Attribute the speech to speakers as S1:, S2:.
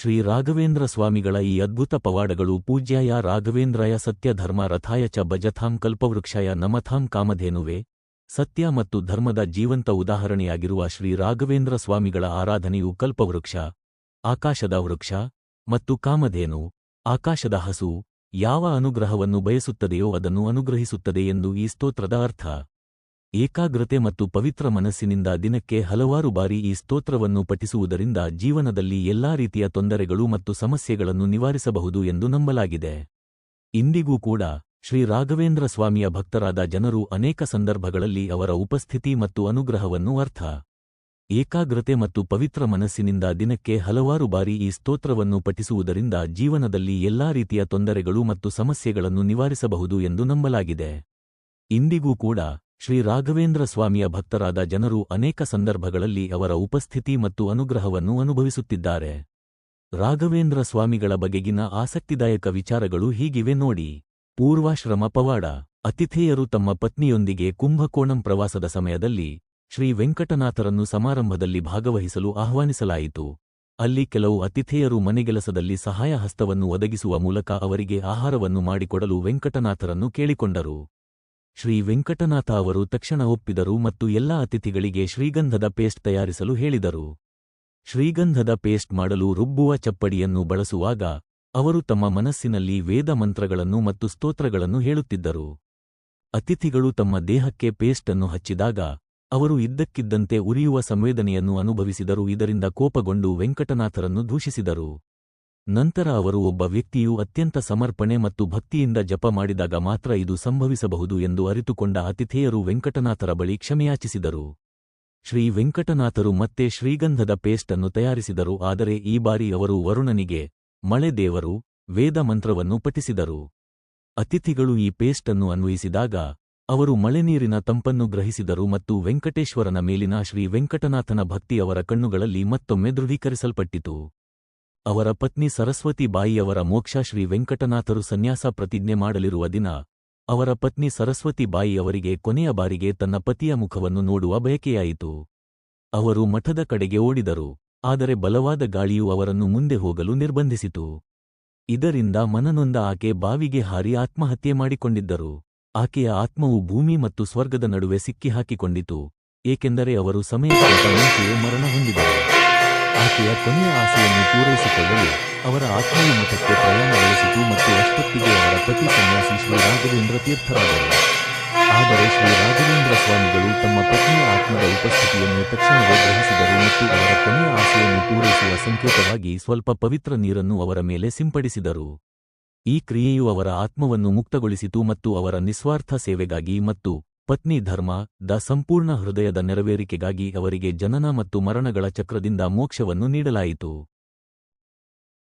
S1: ಶ್ರೀ ರಾಘವೇಂದ್ರ ಸ್ವಾಮಿಗಳ ಈ ಅದ್ಭುತ ಪವಾಡಗಳು ಪೂಜ್ಯಾಯ ರಾಘವೇಂದ್ರಾಯ ಸತ್ಯಧರ್ಮ ರಥಾಯ ಚ ಭಜಥಾಂ ಕಲ್ಪವೃಕ್ಷಾಯ ನಮಥಾಂ ಕಾಮಧೇನುವೆ. ಸತ್ಯ ಮತ್ತು ಧರ್ಮದ ಜೀವಂತ ಉದಾಹರಣೆಯಾಗಿರುವ ಶ್ರೀ ರಾಘವೇಂದ್ರ ಸ್ವಾಮಿಗಳ ಆರಾಧನೆಯು ಕಲ್ಪವೃಕ್ಷ, ಆಕಾಶದ ವೃಕ್ಷ ಮತ್ತು ಕಾಮಧೇನು. ಆಕಾಶದ ಹಸು ಯಾವ ಅನುಗ್ರಹವನ್ನು ಬಯಸುತ್ತದೆಯೋ ಅದನ್ನು ಅನುಗ್ರಹಿಸುತ್ತದೆ ಎಂದು ಈ ಸ್ತೋತ್ರದ ಅರ್ಥ. ಏಕಾಗ್ರತೆ ಮತ್ತು ಪವಿತ್ರ ಮನಸ್ಸಿನಿಂದ ದಿನಕ್ಕೆ ಹಲವಾರು ಬಾರಿ ಈ ಸ್ತೋತ್ರವನ್ನು ಪಠಿಸುವುದರಿಂದ ಜೀವನದಲ್ಲಿ ಎಲ್ಲಾ ರೀತಿಯ ತೊಂದರೆಗಳು ಮತ್ತು ಸಮಸ್ಯೆಗಳನ್ನು ನಿವಾರಿಸಬಹುದು ಎಂದು ನಂಬಲಾಗಿದೆ. ಇಂದಿಗೂ ಕೂಡ ಶ್ರೀ ರಾಘವೇಂದ್ರ ಸ್ವಾಮಿಯ ಭಕ್ತರಾದ ಜನರು ಅನೇಕ ಸಂದರ್ಭಗಳಲ್ಲಿ ಅವರ ಉಪಸ್ಥಿತಿ ಮತ್ತು ಅನುಗ್ರಹವನ್ನು ಅರ್ಥ. ಏಕಾಗ್ರತೆ ಮತ್ತು ಪವಿತ್ರ ಮನಸ್ಸಿನಿಂದ ದಿನಕ್ಕೆ ಹಲವಾರು ಬಾರಿ ಈ ಸ್ತೋತ್ರವನ್ನು ಪಠಿಸುವುದರಿಂದ ಜೀವನದಲ್ಲಿ ಎಲ್ಲಾ ರೀತಿಯ ತೊಂದರೆಗಳು ಮತ್ತು ಸಮಸ್ಯೆಗಳನ್ನು ನಿವಾರಿಸಬಹುದು ಎಂದು ನಂಬಲಾಗಿದೆ. ಇಂದಿಗೂ ಕೂಡ ಶ್ರೀ ರಾಘವೇಂದ್ರ ಸ್ವಾಮಿಯ ಭಕ್ತರಾದ ಜನರು ಅನೇಕ ಸಂದರ್ಭಗಳಲ್ಲಿ ಅವರ ಉಪಸ್ಥಿತಿ ಮತ್ತು ಅನುಗ್ರಹವನ್ನು ಅನುಭವಿಸುತ್ತಿದ್ದಾರೆ. ರಾಘವೇಂದ್ರ ಸ್ವಾಮಿಗಳ ಬಗೆಗಿನ ಆಸಕ್ತಿದಾಯಕ ವಿಚಾರಗಳು ಹೀಗಿವೆ ನೋಡಿ. ಪೂರ್ವಾಶ್ರಮ ಪವಾಡ, ಅತಿಥೇಯರು ತಮ್ಮ ಪತ್ನಿಯೊಂದಿಗೆ ಕುಂಭಕೋಣಂ ಪ್ರವಾಸದ ಸಮಯದಲ್ಲಿ ಶ್ರೀ ವೆಂಕಟನಾಥರನ್ನು ಸಮಾರಂಭದಲ್ಲಿ ಭಾಗವಹಿಸಲು ಆಹ್ವಾನಿಸಲಾಯಿತು. ಅಲ್ಲಿ ಕೆಲವು ಅತಿಥೇಯರು ಮನೆಗೆಲಸದಲ್ಲಿ ಸಹಾಯ ಹಸ್ತವನ್ನು ಒದಗಿಸುವ ಮೂಲಕ ಅವರಿಗೆ ಆಹಾರವನ್ನು ಮಾಡಿಕೊಡಲು ವೆಂಕಟನಾಥರನ್ನು ಕೇಳಿಕೊಂಡರು. ಶ್ರೀ ವೆಂಕಟನಾಥ ಅವರು ತಕ್ಷಣ ಒಪ್ಪಿದರು ಮತ್ತು ಎಲ್ಲಾ ಅತಿಥಿಗಳಿಗೆ ಶ್ರೀಗಂಧದ ಪೇಸ್ಟ್ ತಯಾರಿಸಲು ಹೇಳಿದರು. ಶ್ರೀಗಂಧದ ಪೇಸ್ಟ್ ಮಾಡಲು ರುಬ್ಬುವ ಚಪ್ಪಡಿಯನ್ನು ಬಳಸುವಾಗ, ಅವರು ತಮ್ಮ ಮನಸ್ಸಿನಲ್ಲಿ ವೇದ ಮಂತ್ರಗಳನ್ನು ಮತ್ತು ಸ್ತೋತ್ರಗಳನ್ನು ಹೇಳುತ್ತಿದ್ದರು. ಅತಿಥಿಗಳು ತಮ್ಮ ದೇಹಕ್ಕೆ ಪೇಸ್ಟ್ ಅನ್ನು ಹಚ್ಚಿದಾಗ, ಅವರು ಇದ್ದಕ್ಕಿದ್ದಂತೆ ಉರಿಯುವ ಸಂವೇದನೆಯನ್ನು ಅನುಭವಿಸಿದರು ಇದರಿಂದ ಕೋಪಗೊಂಡು ವೆಂಕಟನಾಥರನ್ನು ದೂಷಿಸಿದರು. ನಂತರ ಅವರು ಒಬ್ಬ ವ್ಯಕ್ತಿಯು ಅತ್ಯಂತ ಸಮರ್ಪಣೆ ಮತ್ತು ಭಕ್ತಿಯಿಂದ ಜಪ ಮಾಡಿದಾಗ ಮಾತ್ರ ಇದು ಸಂಭವಿಸಬಹುದು ಎಂದು ಅರಿತುಕೊಂಡ ಅತಿಥೇಯರು ವೆಂಕಟನಾಥರ ಬಳಿ ಕ್ಷಮೆಯಾಚಿಸಿದರು. ಶ್ರೀ ವೆಂಕಟನಾಥರು ಮತ್ತೆ ಶ್ರೀಗಂಧದ ಪೇಸ್ಟ್ ಅನ್ನು ತಯಾರಿಸಿದರು, ಆದರೆ ಈ ಬಾರಿ ಅವರು ವರುಣನಿಗೆ, ಮಳೆ ದೇವರು, ವೇದ ಮಂತ್ರವನ್ನು ಪಠಿಸಿದರು. ಅತಿಥಿಗಳು ಈ ಪೇಸ್ಟ್ ಅನ್ನು ಅನ್ವಯಿಸಿದಾಗ, ಅವರು ಮಳೆನೀರಿನ ತಂಪನ್ನು ಗ್ರಹಿಸಿದರು ಮತ್ತು ವೆಂಕಟೇಶ್ವರನ ಮೇಲಿನ ಶ್ರೀ ವೆಂಕಟನಾಥನ ಭಕ್ತಿ ಅವರ ಕಣ್ಣುಗಳಲ್ಲಿ ಮತ್ತೊಮ್ಮೆ ದೃಢೀಕರಿಸಲ್ಪಟ್ಟಿತು. ಅವರ ಪತ್ನಿ ಸರಸ್ವತಿ ಬಾಯಿಯವರ ಮೋಕ್ಷ ಶ್ರೀ ವೆಂಕಟನಾಥರು ಸನ್ಯಾಸ ಪ್ರತಿಜ್ಞೆ ಮಾಡಲಿರುವ ದಿನ, ಅವರ ಪತ್ನಿ ಸರಸ್ವತಿ ಬಾಯಿಯವರಿಗೆ ಕೊನೆಯ ಬಾರಿಗೆ ತನ್ನ ಪತಿಯ ಮುಖವನ್ನು ನೋಡುವ ಬಯಕೆಯಾಯಿತು. ಅವರು ಮಠದ ಕಡೆಗೆ ಓಡಿದರು, ಆದರೆ ಬಲವಾದ ಗಾಳಿಯು ಅವರನ್ನು ಮುಂದೆ ಹೋಗಲು ನಿರ್ಬಂಧಿಸಿತು. ಇದರಿಂದ ಮನನೊಂದ ಆಕೆ ಬಾವಿಗೆ ಹಾರಿ ಆತ್ಮಹತ್ಯೆ ಮಾಡಿಕೊಂಡಿದ್ದರು. ಆಕೆಯ ಆತ್ಮವು ಭೂಮಿ ಮತ್ತು ಸ್ವರ್ಗದ ನಡುವೆ ಸಿಕ್ಕಿಹಾಕಿಕೊಂಡಿತು, ಏಕೆಂದರೆ ಅವರು ಸಮಯಕ್ಕೆ ಮರಣ ಹೊಂದಿದರು. ಆಕೆಯ ಕೊನೆಯ ಆಸೆಯನ್ನು ಪೂರೈಸಿಕೊಳ್ಳಲು ಅವರ ಆತ್ಮೀಯ ಮಠಕ್ಕೆ ಪ್ರಯಾಣ ಬೆಳೆಸಿತು ಮತ್ತು ಅಷ್ಟೊತ್ತಿಗೆ ಅವರ ಪತಿ ಸನ್ಯಾಸಿ ಶ್ರೀ ರಾಘವೇಂದ್ರ ತೀರ್ಥರಾದರು. ಆದರೆ ಶ್ರೀ ರಾಘವೇಂದ್ರ ಸ್ವಾಮಿಗಳು ತಮ್ಮ ಪತ್ನಿಯ ಆತ್ಮದ ಉಪಸ್ಥಿತಿಯನ್ನು ತಕ್ಷಣವೇ ಗ್ರಹಿಸಿದರು ಮತ್ತು ಅವರ ಕೊನೆಯ ಆಸೆಯನ್ನು ಪೂರೈಸುವ ಸಂಕೇತವಾಗಿ ಸ್ವಲ್ಪ ಪವಿತ್ರ ನೀರನ್ನು ಅವರ ಮೇಲೆ ಸಿಂಪಡಿಸಿದರು. ಈ ಕ್ರಿಯೆಯು ಅವರ ಆತ್ಮವನ್ನು ಮುಕ್ತಗೊಳಿಸಿತು ಮತ್ತು ಅವರ ನಿಸ್ವಾರ್ಥ ಸೇವೆಗಾಗಿ ಮತ್ತು ಪತ್ನಿ ಧರ್ಮ ದ ಸಂಪೂರ್ಣ ಹೃದಯದ ನೆರವೇರಿಕೆಗಾಗಿ ಅವರಿಗೆ ಜನನ ಮತ್ತು ಮರಣಗಳ ಚಕ್ರದಿಂದ ಮೋಕ್ಷವನ್ನು ನೀಡಲಾಯಿತು.